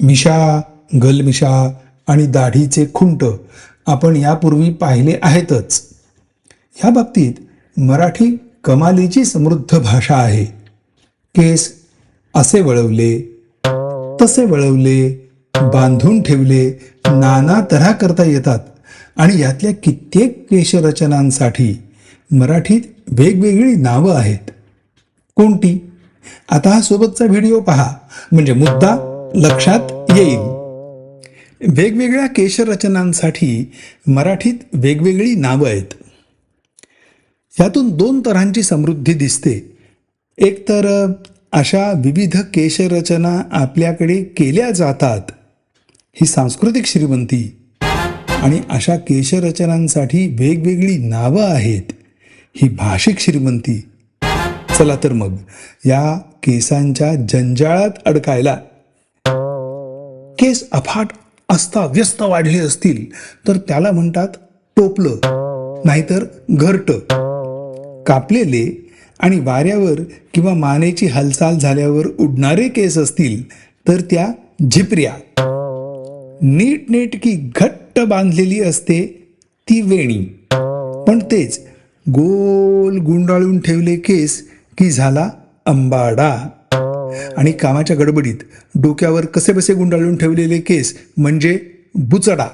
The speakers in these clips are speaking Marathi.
मिशा गलमिशा आणि दाढीचे खुंट आपण यापूर्वी पाहिले आहेतच. ह्या बाबतीत मराठी कमालीची समृद्ध भाषा आहे. केस असे वळवले तसे वळवले बांधून ठेवले नाना तऱ्हा करता येतात आणि यातल्या कित्येक केशरचनांसाठी मराठीत वेगवेगळी नावं आहेत. कोणती? आता हा सोबतचा व्हिडिओ पहा. म्हणजे मुद्दा लक्षात येईल. वेगवेगळ्या केशरचनांसाठी मराठीत वेगवेगळी नावं आहेत. यातून दोन तऱ्हांची समृद्धी दिसते. एक तर अशा विविध केशरचना आपल्याकडे केल्या जातात. ही सांस्कृतिक श्रीमंती. आणि अशा केशरचनांसाठी वेगवेगळी नावं आहेत. ही भाषिक श्रीमंती. चला तर मग या केसांच्या जंजाळात अडकायला केस अफाट असता व्यस्त वाढले असतील तर त्याला म्हणतात टोपलं नाहीतर घरट. कापलेले आणि वाऱ्यावर किंवा मानेची हालचाल झाल्यावर उडणारे केस असतील तर त्या झिपऱ्या. नीटनेटकी घट्ट बांधलेली असते ती वेणी. पण तेच गोल गुंडाळून ठेवले केस की झाला अंबाडा. आणि कामाच्या गडबडीत डोक्यावर कसे बसे गुंडाळून ठेवलेले केस म्हणजे बुचडा.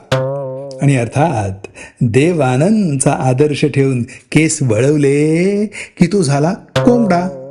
आणि अर्थात देवानंदचा आदर्श ठेवून केस वळवले की तो झाला कोंबडा.